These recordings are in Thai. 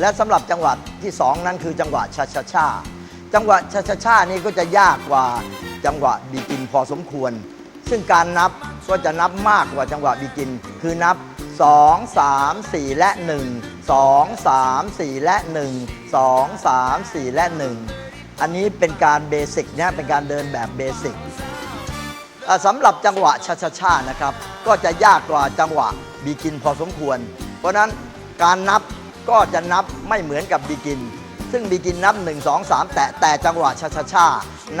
และสำหรับจังหวะที่สองนั้นคือจังหวะชาชาชาจังหวะชาชาชานี่ก็จะยากกว่าจังหวะบีกินพอสมควร ซึ่งการนับก็จะนับมากกว่าจังหวะบีกิน คือนับ 2 3 4 และ 1 2 3 4 และ 1 2 3 4 และ 1 อันนี้เป็นการเบสิกนะเป็นการเดินแบบเบสิกสำหรับจังหวะชาชาชานะครับ ก็จะยากกว่าจังหวะบีกินพอสมควร เพราะนั้นการนับ ก็จะนับไม่เหมือนกับบีกิน ซึ่งบีกินนับ 1 2 3 แต่แต่จังหวะชาชาชา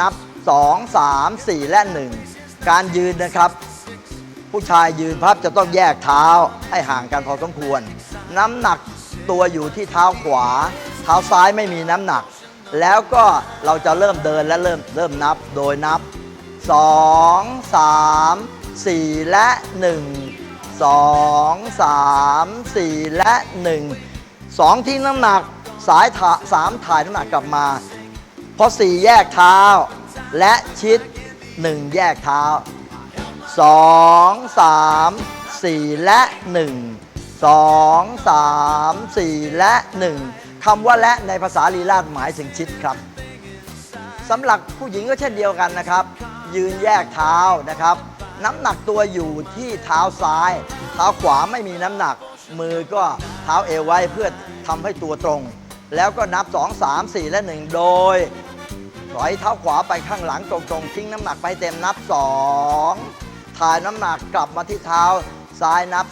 นับ 2 3 4 และ 1 การยืนนะครับ ผู้ชายยืนพับจะต้องแยกเท้าให้ห่างกันพอสมควร น้ำหนักตัวอยู่ที่เท้าขวา เท้าซ้ายไม่มีน้ำหนัก แล้วก็เราจะเริ่มเดินและเริ่มเริ่มนับโดยนับ 2 3 4 และ 1 2 3 4 และ 1 2 ทิ้งน้ำหนักสายถาสามถ่ายน้ำหนักกลับมาพอ4แยกเท้า และชิด 1 แยกเท้าสองสามสี่และหนึ่งสองสามสี่และหนึ่งคำว่าและในภาษาลีลาดหมายถึงชิดครับสำหรับผู้หญิงก็เช่นเดียวกันนะครับ ยืนแยกเท้านะครับ น้ำหนักตัวอยู่ที่เท้าซ้าย เท้าขวาไม่มีน้ำหนักมือก็ เท้าเอวไว้เพื่อทำให้ตัวตรง แล้วก็นับ 2 3 4 และ 1 โดยถอยเท้าขวาไปข้างหลังตรงๆทิ้งน้ำหนักไปเต็มนับ 2 ถ่ายน้ำหนักกลับมาที่เท้าซ้ายนับ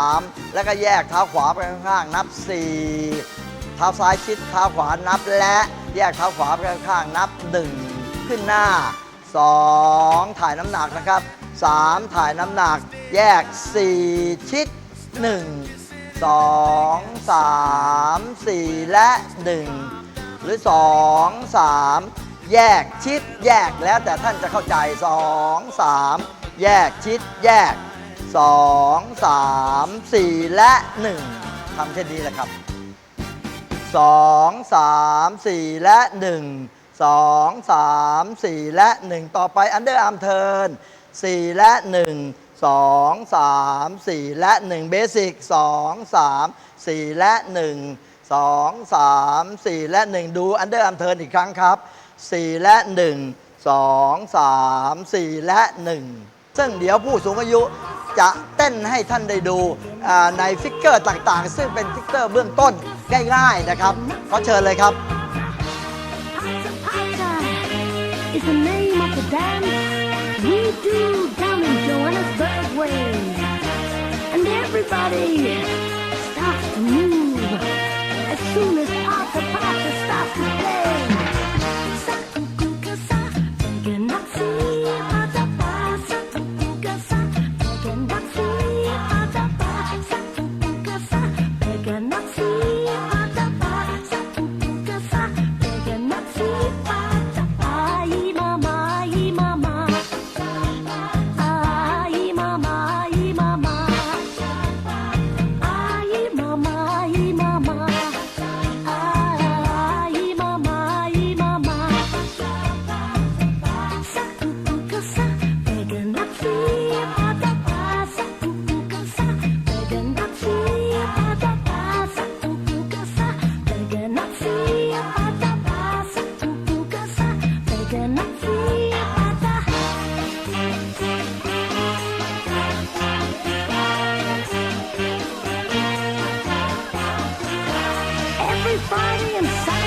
3 แล้วก็แยกเท้าขวาไปข้างๆนับ 4 เท้าซ้ายชิดเท้าขวานับและแยกเท้าขวาไปข้างๆนับ 1 ขึ้นหน้า 2 ถ่ายน้ำหนักนะครับ 3 ถ่ายน้ำหนัก แยก 4 ชิด 1 2 3 4 และ 1 หรือ 2 3 แยกชิดแยกแล้วแต่ท่านจะเข้าใจ 2 3 แยกชิดแยก 2 3 4 และ 1ทำเช่นนี้แหละครับ 2 3 4 และ 1 2 3 4 และ 1 ต่อไปอันเดอร์อาร์มเทิร์น 4 และ 1 2 3 4 และ 1 เบสิก2 3 4 และ 1 2 3 4 และ 1 ดูอันเดอร์อาร์มเทิร์นอีกครั้งครับ 4 และ 1 2 3 4 และ 1 ซึ่งเดี๋ยวผู้สูงอายุจะเต้นให้ท่านได้ดูในฟิกเกอร์ต่างๆ ซึ่งเป็นฟิกเกอร์เบื้องต้นง่ายๆนะครับขอเชิญเลยครับ is the name of the dance we do down in Johannesburg way. And everybody starts to move as soon as Pata Pata starts to play. Veganazzi, I am sorry.